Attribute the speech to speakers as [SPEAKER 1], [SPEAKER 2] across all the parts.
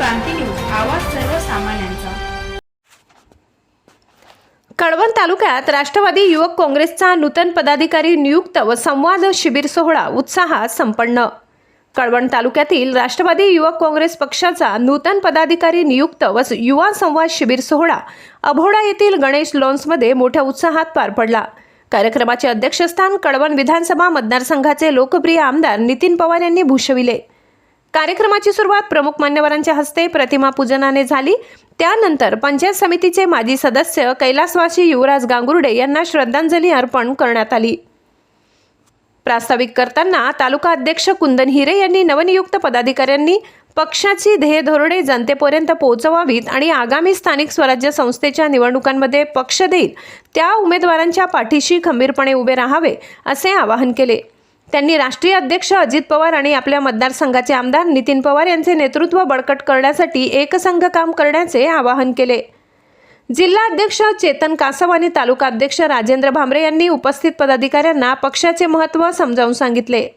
[SPEAKER 1] क्रांती news आवाज सर्वसामान्यांचा.
[SPEAKER 2] कळवण तालुक्यात राष्ट्रवादी युवक काँग्रेसचा नूतन पदाधिकारी नियुक्त व संवाद शिबिर सोहळा उत्साहात संपन्न. कळवण तालुक्यातील राष्ट्रवादी युवक काँग्रेस पक्षाचा नूतन पदाधिकारी नियुक्त व युवा संवाद शिबिर सोहळा अभोडा येथील गणेश लॉन्समध्ये मोठ्या उत्साहात पार पडला. कार्यक्रमाचे अध्यक्षस्थान कळवण विधानसभा मतदारसंघाचे लोकप्रिय आमदार नितीन पवार यांनी भूषविले. कार्यक्रमाची सुरुवात प्रमुख मान्यवरांच्या हस्ते प्रतिमा पूजनाने झाली. त्यानंतर पंचायत समितीचे माजी सदस्य कैलासवासी युवराज गांगुर्डे यांना श्रद्धांजली अर्पण करण्यात आली. प्रास्ताविक करताना तालुका अध्यक्ष कुंदन हिरे यांनी नवनियुक्त पदाधिकाऱ्यांनी पक्षाची ध्येय धोरणे जनतेपर्यंत पोहोचवावीत आणि आगामी स्थानिक स्वराज्य संस्थेच्या निवडणुकांमध्ये पक्ष देईल त्या उमेदवारांच्या पाठीशी खंबीरपणे उभे राहावे असे आवाहन केले. त्यांनी राष्ट्रीय अध्यक्ष अजित पवार आणि आपल्या मतदारसंघाचे आमदार नितीन पवार यांचे नेतृत्व बळकट करण्यासाठी एकसंघ काम करण्याचे आवाहन केले. जिल्हा अध्यक्ष चेतन कासव आणि तालुका अध्यक्ष राजेंद्र भामरे यांनी उपस्थित पदाधिकाऱ्यांना पक्षाचे महत्त्व समजावून सांगितले.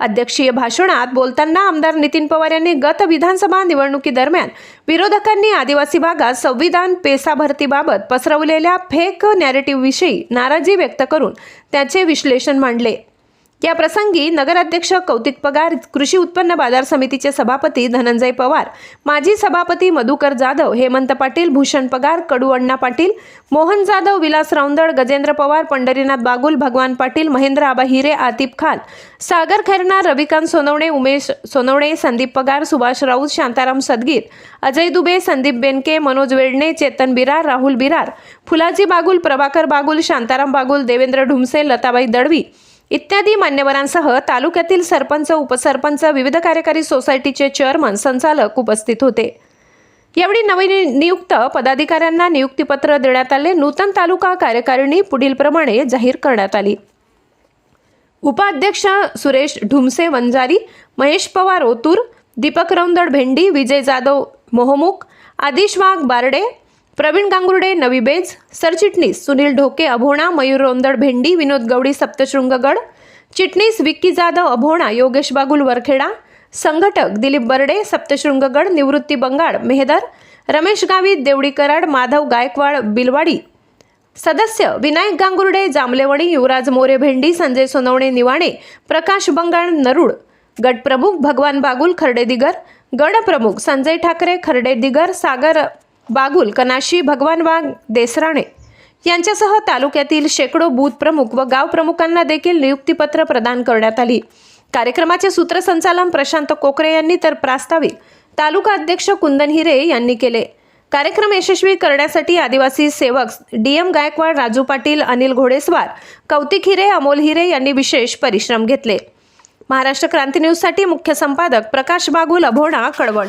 [SPEAKER 2] अध्यक्षीय भाषणात बोलताना आमदार नितीन पवार यांनी गत विधानसभा निवडणुकीदरम्यान विरोधकांनी आदिवासी भागात संविधान पेसा भरतीबाबत पसरवलेल्या फेक नॅरेटिव्हविषयी नाराजी व्यक्त करून त्याचे विश्लेषण मांडले. या प्रसंगी नगराध्यक्ष कौतिक पगार कृषी उत्पन्न बाजार समितीचे सभापती धनंजय पवार माजी सभापती मधुकर जाधव हेमंत पाटील भूषण पगार कडू अण्णा पाटील मोहन जाधव विलास रावंदळ गजेंद्र पवार पंढरीनाथ बागुल भगवान पाटील महेंद्र आबा हिरे आतिफ खान सागर खैरना रविकांत सोनवणे उमेश सोनवणे संदीप पगार सुभाष राऊत शांताराम सदगीर अजय दुबे संदीप बेनके मनोज वेडणे चेतन बिरार राहुल बिरार फुलाजी बागुल प्रभाकर बागुल शांताराम बागुल देवेंद्र ढुमसे लताबाई दळवी इत्यादी मान्यवरांसह तालुक्यातील सरपंच उपसरपंच विविध कार्यकारी सोसायटीचे चेअरमन संचालक उपस्थित होते. यावेळी नवीन नियुक्त पदाधिकाऱ्यांना नियुक्तीपत्र देण्यात आले. नूतन तालुका कार्यकारिणी पुढीलप्रमाणे जाहीर करण्यात आली. उपाध्यक्ष सुरेश ढुमसे वंजारी महेश पवार ओतूर दीपक रौंदड भेंडी विजय जाधव मोहमुख आदिश वाघ बारडे प्रवीण गांगुर्डे नवी बेज सरचिटणीस सुनील ढोके अभोणा मयूर रोंदड भेंडी विनोद गवडी सप्तशृंगगड चिटणीस विक्की जाधव अभोणा योगेश बागुल वरखेडा संघटक दिलीप बर्डे सप्तशृंगगड निवृत्ती बंगाड मेहदर रमेश गावित देवडी कराड माधव गायकवाड बिलवाडी. सदस्य विनायक गांगुर्डे जांभलेवणी युवराज मोरे भेंडी संजय सोनवणे निवाणे प्रकाश बंगाळ नरुड. गटप्रमुख भगवान बागुल खर्डे दिगर. गडप्रमुख संजय ठाकरे खर्डे दिगर सागर बागुल कनाशी भगवान वाघ देसराणे यांच्यासह तालुक्यातील शेकडो बूथ प्रमुख व गाव प्रमुखांना देखील नियुक्तीपत्र प्रदान करण्यात आली. कार्यक्रमाचे सूत्रसंचालन प्रशांत कोकरे यांनी तर प्रास्ताविक तालुका अध्यक्ष कुंदन हिरे यांनी केले. कार्यक्रम यशस्वी करण्यासाठी आदिवासी सेवक डी एम गायकवाड राजू पाटील अनिल घोडेस्वार कौतिक हिरे अमोल हिरे यांनी विशेष परिश्रम घेतले. महाराष्ट्र क्रांती न्यूजसाठी मुख्य संपादक प्रकाश बागुल अभोणा कळवण.